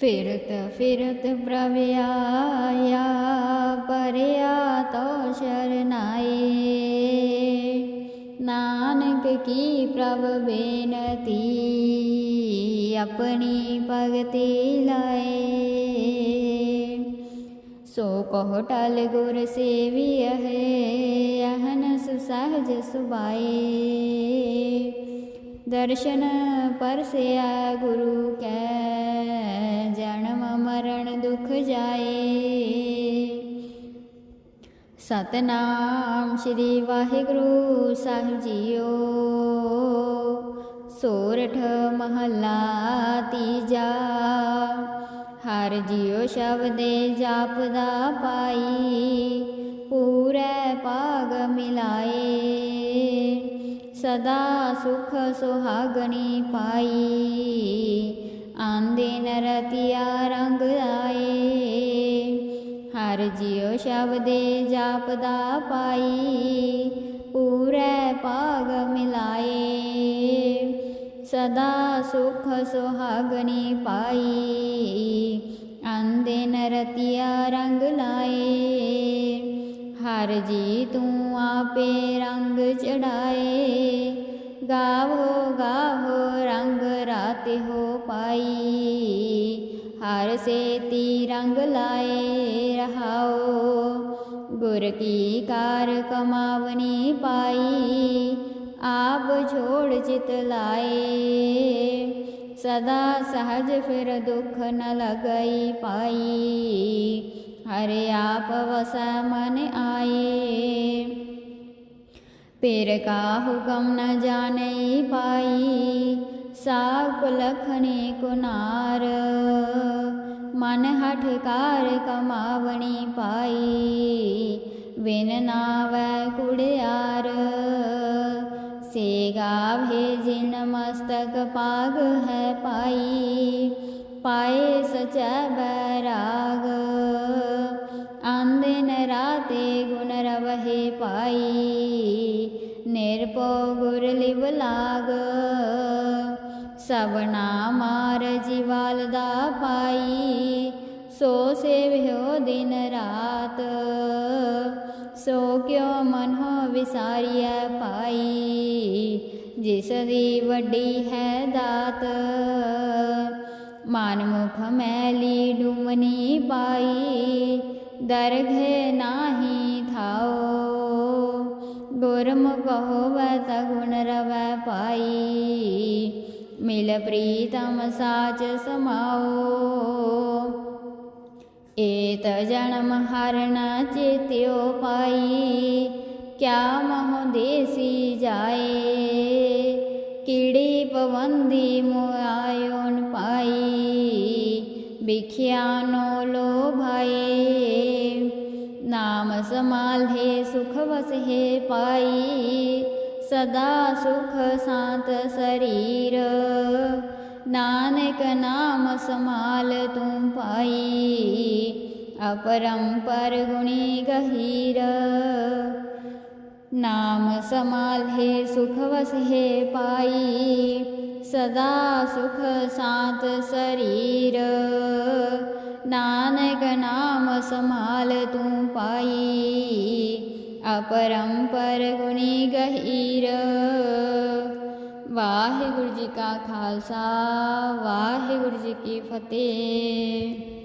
ਫਿਰਤ ਫਿਰਤ ਪ੍ਰਭ ਆਇਆ ਪਰਿਆ ਤੋ ਸ਼ਰਨਾਏ ਨਾਨਕ ਕੀ ਪ੍ਰਭ ਬੇਨਤੀ, ਆਪਣੀ ਭਗਤੀ ਲਾਏ। ਸੋ ਕਹੋ ਟਲ ਗੁਰ ਸੇਵੀਅ ਹੈ ਅਹਨਸ ਸਹਜ ਸੁਬਾਏ ਦਰਸ਼ਨ ਪਰਸਿਆ ਗੁਰੂ ਕੈ, ਜਨਮ ਮਰਨ ਦੁਖ ਜਾਏ। ਸਤਨਾਮ ਸ੍ਰੀ ਵਾਹਿਗੁਰੂ ਸਾਹਿਬ ਜੀਓ। ਸੋਰਠ ਮਹੱਲਾ ਤੀਜਾ, ਹਰ ਜਿਉ ਸ਼ਬਦੇ ਜਾਪਦਾ ਪਾਈ, ਪੂਰੇ ਪਾਗ ਮਿਲਾਏ। ਸਦਾ ਸੁਖ ਸੁਹਾਗਣੀ ਪਾਈ। ਆਂਦੇ ਨਰਤਿਆ ਰੰਗ ਆਏ ਹਰ ਜਿਉ ਸ਼ਬਦੇ ਜਾਪਦਾ ਪਾਈ। ਪੂਰੇ ਪਾਗ ਮਿਲਾਏ। ਸਦਾ ਸੁਖ ਸੁਹਾਗਣੀ ਪਾਈ। ਆਂਦੇ ਨਰਤਿਆ ਰੰਗ ਲਾਏ। ਹਰ ਜੀ ਤੂੰ ਆਪੇ ਰੰਗ ਚੜਾਏ। ਗਾਵੋ ਗਾਵੋ, ਰੰਗ ਰਾਤ ਹੋ ਪਾਈ। ਹਰ ਸੇਤੀ ਰੰਗ ਲਾਏ ਰਹਾਓ। ਗੁਰ ਕੀ ਕਾਰ ਕਮਾਵਨੀ ਪਾਈ, ਆਪ ਛੋੜ ਚਿਤ ਲਾਏ। ਸਦਾ ਸਹਜ ਫਿਰ ਦੁਖ ਨ ਲਗਈ ਪਾਈ। ਹਰੇ ਆਪ ਵਸੈ ਮਨ ਆਏ। ਪੇਰ ਕਾ ਹੁਕਮ ਨ ਜਾਣਈ ਪਾਈ ਸਾਖ ਲਖਣੇ ਕੁਨਾਰ। ਮਨ ਹਠ ਕਾਰ ਕਮਾਵਣੀ ਪਾਈ ਵਿਨ ਨਾਵੈ ਕੁੜਿਆਰ ਸੇ ਗਾਵੇ ਜਿਨ ਮਸਤਕ ਪਾਗ ਹੈ ਪਾਈ, ਪਾਏ ਸਚੈ ਬੈਰਾਗ। ਆਂਦਿਨ ਰਾਤੇ ਗੁਣ ਰਵਹਿ ਪਾਈ ਨਿਰਪੋ ਗੁਰ ਲਿਵ ਲਾਗ। ਸਭਨਾ ਮਾਰ ਜੀਵਾਲ ਦਾ ਪਾਈ। ਸੋ ਸੇਵਿਓ ਦਿਨ ਰਾਤ। ਸੋ ਕਿਉ ਮਨੋ ਵਿਸਾਰੀਐ ਪਾਈ। ਜਿਸ ਦੀ ਵੱਡੀ ਹੈ ਦਾਤ। ਮਨ ਮੁਖ ਮੈਲੀ ਡੁਮਨੀ ਪਾਈ। ਦਰਘੇ ਨਾਹੀ ਥਾਓ। ਗੁਰਮੁਖ ਹੋਵੈ ਤਾ ਗੁਣ ਰਵੈ ਪਾਈ ਮਿਲ ਪ੍ਰੀਤਮ ਸਾਚ ਸਮਾਓ। ਏਤ ਜਨਮ ਹਰਨ ਚੇਤਿਓ ਪਾਈ ਕਿਆ ਮਹੁ ਦੇਸੀ ਜਾਏ। ਕੀੜੀ ਪਵੰਦੀ ਮੁਆਇਓਨ ਪਾਈ ਬਿਖਿਆ ਨੋ ਲੋ ਨਾਮ ਸਮਾਲੇ ਸੁਖ ਵਸਹਿ ਪਾਈ, ਸਦਾ ਸੁਖ ਸਾਤ ਸਰੀਰ। ਨਾਨਕ ਨਾਮ ਸਮਾਲ ਤੂੰ ਪਾਈ, ਅਪਰੰਪਰ ਗੁਣੀ ਗਹੀਰ। ਨਾਮ ਸਮਾਲੇ ਸੁਖ ਵਸਹਿ ਪਾਈ, ਸਦਾ ਸੁਖ ਸਾਤ ਸਰੀਰ। ਨਾਨਕ ਨਾਮ ਸੰਭਾਲ ਤੂੰ ਪਾਈ। ਅਪਰੰਪਰ ਗੁਣੀ ਗਹੀਰ। ਵਾਹਿਗੁਰੂ ਜੀ ਕਾ ਖਾਲਸਾ, ਵਾਹਿਗੁਰੂ ਜੀ ਕੀ ਫਤਿਹ।